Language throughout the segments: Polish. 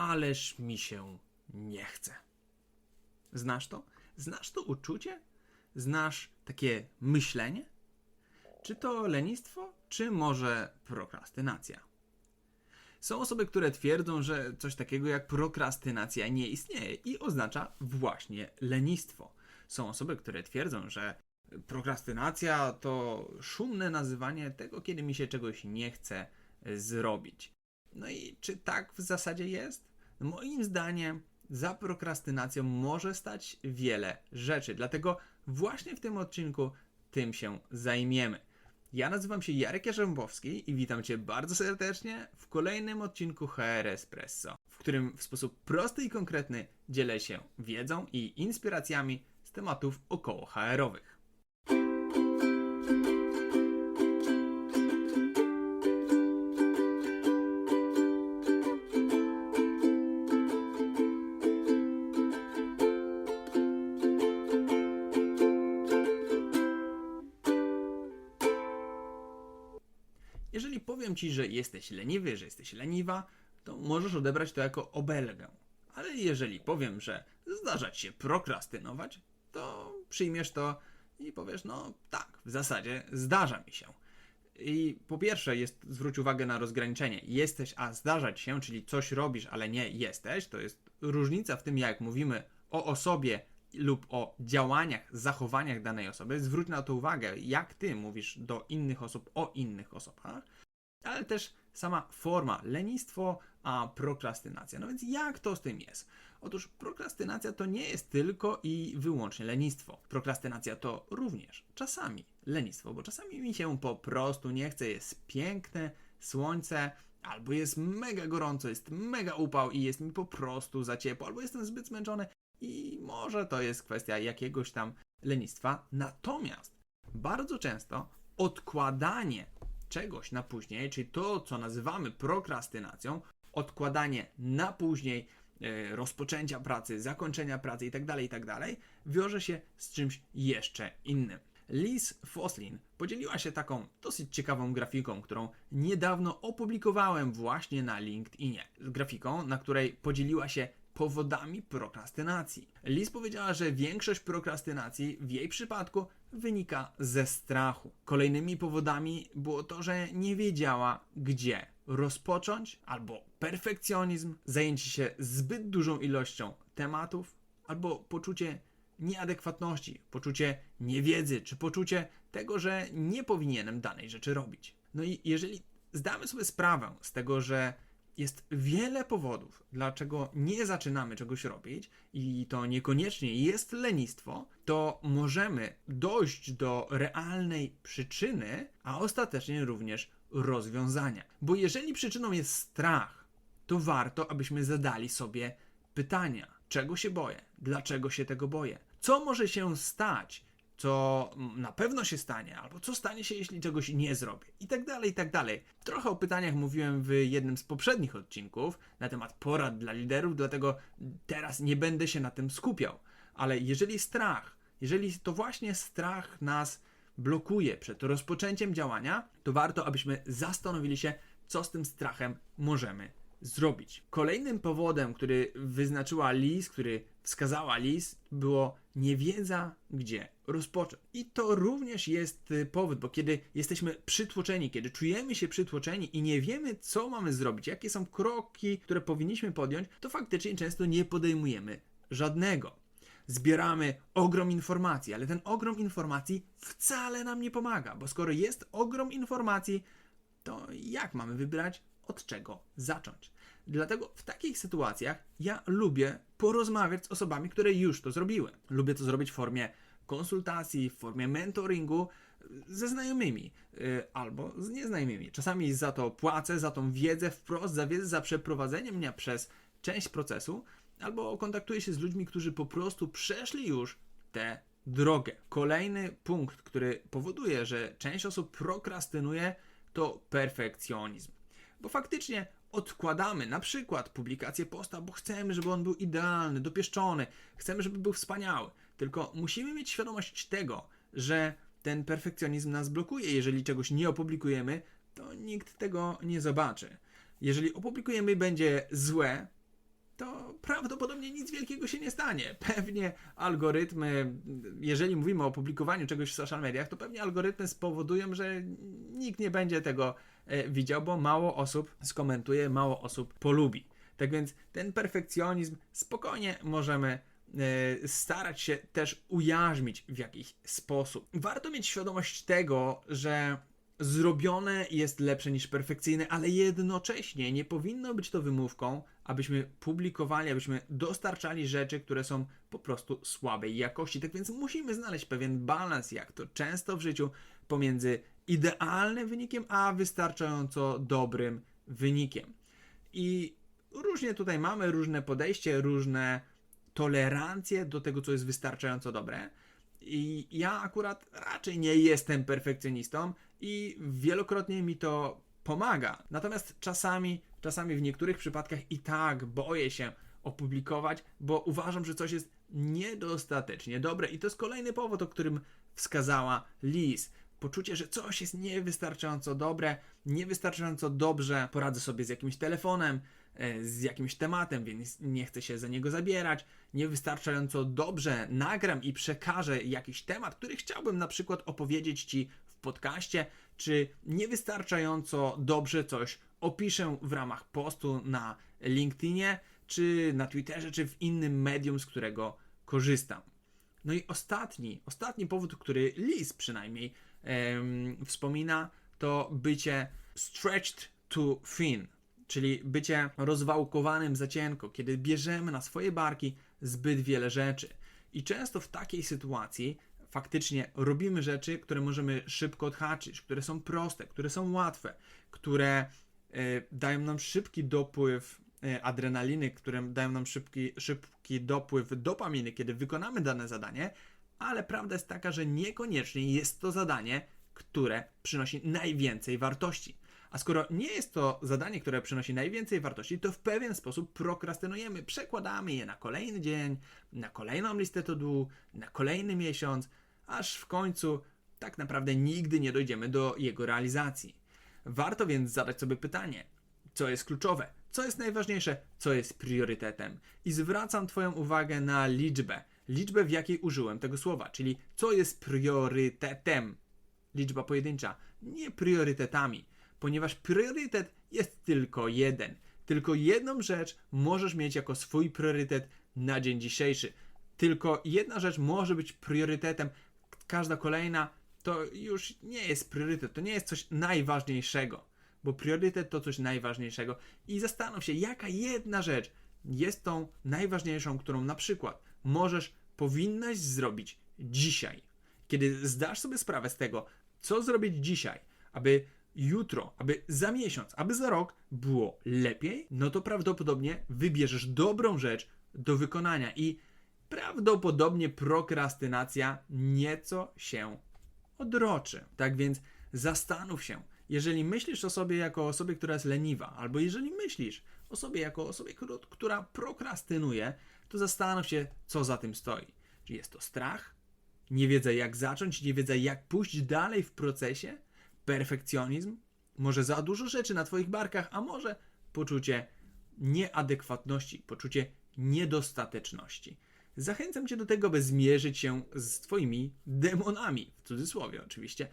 ależ mi się nie chce. Znasz to? Znasz to uczucie? Znasz takie myślenie? Czy to lenistwo, czy może prokrastynacja? Są osoby, które twierdzą, że coś takiego jak prokrastynacja nie istnieje i oznacza właśnie lenistwo. Są osoby, które twierdzą, że prokrastynacja to szumne nazywanie tego, kiedy mi się czegoś nie chce zrobić. No i czy tak w zasadzie jest? Moim zdaniem za prokrastynacją może stać wiele rzeczy, dlatego właśnie w tym odcinku tym się zajmiemy. Ja nazywam się Jarek Jarzębowski i witam Cię bardzo serdecznie w kolejnym odcinku HR Espresso, w którym w sposób prosty i konkretny dzielę się wiedzą i inspiracjami z tematów około HR-owych. Ci, że jesteś leniwy, że jesteś leniwa, to możesz odebrać to jako obelgę. Ale jeżeli powiem, że zdarza ci się prokrastynować, to przyjmiesz to i powiesz, no tak, w zasadzie zdarza mi się. I po pierwsze, jest, zwróć uwagę na rozgraniczenie. Jesteś, a zdarzać się, czyli coś robisz, ale nie jesteś. To jest różnica w tym, jak mówimy o osobie lub o działaniach, zachowaniach danej osoby. Zwróć na to uwagę, jak ty mówisz do innych osób o innych osobach, ale też sama forma, lenistwo, a prokrastynacja. No więc jak to z tym jest? Otóż prokrastynacja to nie jest tylko i wyłącznie lenistwo. Prokrastynacja to również czasami lenistwo, bo czasami mi się po prostu nie chce, jest piękne słońce, albo jest mega gorąco, jest mega upał i jest mi po prostu za ciepło, albo jestem zbyt zmęczony i może to jest kwestia jakiegoś tam lenistwa. Natomiast bardzo często odkładanie czegoś na później, czyli to, co nazywamy prokrastynacją, odkładanie na później e, rozpoczęcia pracy, zakończenia pracy itd., itd., wiąże się z czymś jeszcze innym. Liz Foslin podzieliła się taką dosyć ciekawą grafiką, którą niedawno opublikowałem właśnie na LinkedInie. Grafiką, na której podzieliła się powodami prokrastynacji. Liz powiedziała, że większość prokrastynacji w jej przypadku wynika ze strachu. Kolejnymi powodami było to, że nie wiedziała, gdzie rozpocząć, albo perfekcjonizm, zajęcie się zbyt dużą ilością tematów, albo poczucie nieadekwatności, poczucie niewiedzy, czy poczucie tego, że nie powinienem danej rzeczy robić. No i jeżeli zdamy sobie sprawę z tego, że jest wiele powodów, dlaczego nie zaczynamy czegoś robić, i to niekoniecznie jest lenistwo, to możemy dojść do realnej przyczyny, a ostatecznie również rozwiązania. Bo jeżeli przyczyną jest strach, to warto, abyśmy zadali sobie pytania: czego się boję? Dlaczego się tego boję? Co może się stać, co na pewno się stanie, albo co stanie się, jeśli czegoś nie zrobię, i tak dalej, i tak dalej. Trochę o pytaniach mówiłem w jednym z poprzednich odcinków na temat porad dla liderów, dlatego teraz nie będę się na tym skupiał. Ale jeżeli strach, jeżeli to właśnie strach nas blokuje przed rozpoczęciem działania, to warto, abyśmy zastanowili się, co z tym strachem możemy zrobić. Kolejnym powodem, który wyznaczyła Liz, który wskazała Liz, było niewiedza, gdzie rozpocząć. I to również jest y, powód, bo kiedy jesteśmy przytłoczeni, kiedy czujemy się przytłoczeni i nie wiemy, co mamy zrobić, jakie są kroki, które powinniśmy podjąć, to faktycznie często nie podejmujemy żadnego. Zbieramy ogrom informacji, ale ten ogrom informacji wcale nam nie pomaga, bo skoro jest ogrom informacji, to jak mamy wybrać, od czego zacząć? Dlatego w takich sytuacjach ja lubię porozmawiać z osobami, które już to zrobiły. Lubię to zrobić w formie konsultacji, w formie mentoringu ze znajomymi yy, albo z nieznajomymi. Czasami za to płacę, za tą wiedzę wprost, za wiedzę, za przeprowadzenie mnie przez część procesu, albo kontaktuję się z ludźmi, którzy po prostu przeszli już tę drogę. Kolejny punkt, który powoduje, że część osób prokrastynuje, to perfekcjonizm. Bo faktycznie odkładamy na przykład publikację posta, bo chcemy, żeby on był idealny, dopieszczony, chcemy, żeby był wspaniały. Tylko musimy mieć świadomość tego, że ten perfekcjonizm nas blokuje. Jeżeli czegoś nie opublikujemy, to nikt tego nie zobaczy. Jeżeli opublikujemy będzie złe, to prawdopodobnie nic wielkiego się nie stanie. Pewnie algorytmy, jeżeli mówimy o publikowaniu czegoś w social mediach, to pewnie algorytmy spowodują, że nikt nie będzie tego widział, bo mało osób skomentuje, mało osób polubi. Tak więc ten perfekcjonizm spokojnie możemy e, starać się też ujarzmić w jakiś sposób. Warto mieć świadomość tego, że zrobione jest lepsze niż perfekcyjne, ale jednocześnie nie powinno być to wymówką, abyśmy publikowali, abyśmy dostarczali rzeczy, które są po prostu słabej jakości. Tak więc musimy znaleźć pewien balans, jak to często w życiu, pomiędzy idealnym wynikiem, a wystarczająco dobrym wynikiem. I różnie tutaj mamy, różne podejście, różne tolerancje do tego, co jest wystarczająco dobre. I ja akurat raczej nie jestem perfekcjonistą i wielokrotnie mi to pomaga. Natomiast czasami, czasami w niektórych przypadkach i tak boję się opublikować, bo uważam, że coś jest niedostatecznie dobre. I to jest kolejny powód, o którym wskazała Liz. Poczucie, że coś jest niewystarczająco dobre, niewystarczająco dobrze poradzę sobie z jakimś telefonem, e, z jakimś tematem, więc nie chcę się za niego zabierać. Niewystarczająco dobrze nagram i przekażę jakiś temat, który chciałbym na przykład opowiedzieć Ci w podcaście, czy niewystarczająco dobrze coś opiszę w ramach postu na LinkedInie, czy na Twitterze, czy w innym medium, z którego korzystam. No i ostatni, ostatni powód, który Liz przynajmniej em, wspomina, to bycie stretched too thin, czyli bycie rozwałkowanym za cienko, kiedy bierzemy na swoje barki zbyt wiele rzeczy. I często w takiej sytuacji faktycznie robimy rzeczy, które możemy szybko odhaczyć, które są proste, które są łatwe, które e, dają nam szybki dopływ e, adrenaliny, które dają nam szybki, szybki dopływ dopaminy, kiedy wykonamy dane zadanie, ale prawda jest taka, że niekoniecznie jest to zadanie, które przynosi najwięcej wartości. A skoro nie jest to zadanie, które przynosi najwięcej wartości, to w pewien sposób prokrastynujemy, przekładamy je na kolejny dzień, na kolejną listę to do, na kolejny miesiąc, aż w końcu tak naprawdę nigdy nie dojdziemy do jego realizacji. Warto więc zadać sobie pytanie, co jest kluczowe, co jest najważniejsze, co jest priorytetem. I zwracam Twoją uwagę na liczbę, liczbę w jakiej użyłem tego słowa, czyli co jest priorytetem. Liczba pojedyncza, nie priorytetami, ponieważ priorytet jest tylko jeden. Tylko jedną rzecz możesz mieć jako swój priorytet na dzień dzisiejszy. Tylko jedna rzecz może być priorytetem, każda kolejna to już nie jest priorytet, to nie jest coś najważniejszego, bo priorytet to coś najważniejszego. I zastanów się, jaka jedna rzecz jest tą najważniejszą, którą na przykład możesz, powinnaś zrobić dzisiaj. Kiedy zdasz sobie sprawę z tego, co zrobić dzisiaj, aby jutro, aby za miesiąc, aby za rok było lepiej, no to prawdopodobnie wybierzesz dobrą rzecz do wykonania i prawdopodobnie prokrastynacja nieco się odroczy. Tak więc zastanów się, jeżeli myślisz o sobie jako osobie, która jest leniwa, albo jeżeli myślisz o sobie jako osobie, którą- która prokrastynuje, to zastanów się, co za tym stoi. Czy jest to strach, niewiedza jak zacząć, niewiedza jak pójść dalej w procesie, perfekcjonizm, może za dużo rzeczy na Twoich barkach, a może poczucie nieadekwatności, poczucie niedostateczności. Zachęcam Cię do tego, by zmierzyć się z Twoimi demonami, w cudzysłowie oczywiście,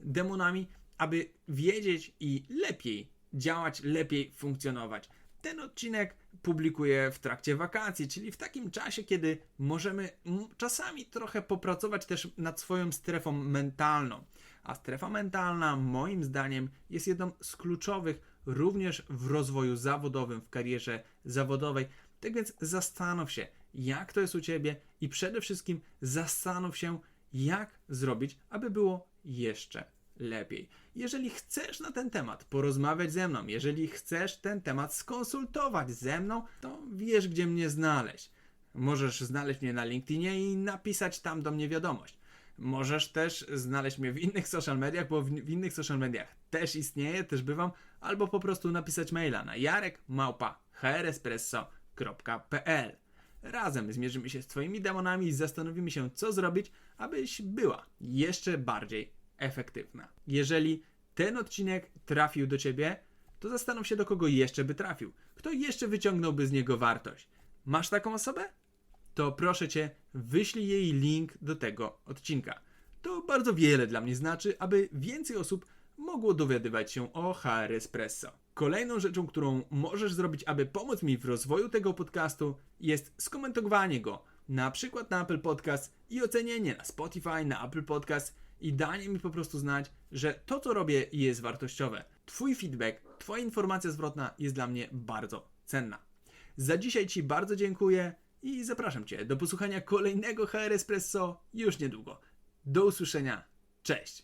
demonami, aby wiedzieć i lepiej działać, lepiej funkcjonować. Ten odcinek publikuję w trakcie wakacji, czyli w takim czasie, kiedy możemy czasami trochę popracować też nad swoją strefą mentalną. A strefa mentalna, moim zdaniem, jest jedną z kluczowych również w rozwoju zawodowym, w karierze zawodowej. Tak więc zastanów się, jak to jest u ciebie i przede wszystkim zastanów się, jak zrobić, aby było jeszcze lepiej. Jeżeli chcesz na ten temat porozmawiać ze mną, jeżeli chcesz ten temat skonsultować ze mną, to wiesz, gdzie mnie znaleźć. Możesz znaleźć mnie na LinkedInie i napisać tam do mnie wiadomość. Możesz też znaleźć mnie w innych social mediach, bo w, w innych social mediach też istnieję, też bywam, albo po prostu napisać maila na jarekmałpa.hrespresso.pl Razem zmierzymy się z Twoimi demonami i zastanowimy się, co zrobić, abyś była jeszcze bardziej efektywna. Jeżeli ten odcinek trafił do Ciebie, to zastanów się, do kogo jeszcze by trafił. Kto jeszcze wyciągnąłby z niego wartość? Masz taką osobę? To proszę cię, wyślij jej link do tego odcinka. To bardzo wiele dla mnie znaczy, aby więcej osób mogło dowiadywać się o HR Espresso. Kolejną rzeczą, którą możesz zrobić, aby pomóc mi w rozwoju tego podcastu, jest skomentowanie go, na przykład na Apple Podcast i ocenienie na Spotify, na Apple Podcast i danie mi po prostu znać, że to, co robię, jest wartościowe. Twój feedback, Twoja informacja zwrotna jest dla mnie bardzo cenna. Za dzisiaj Ci bardzo dziękuję i zapraszam Cię do posłuchania kolejnego HR Espresso już niedługo. Do usłyszenia. Cześć!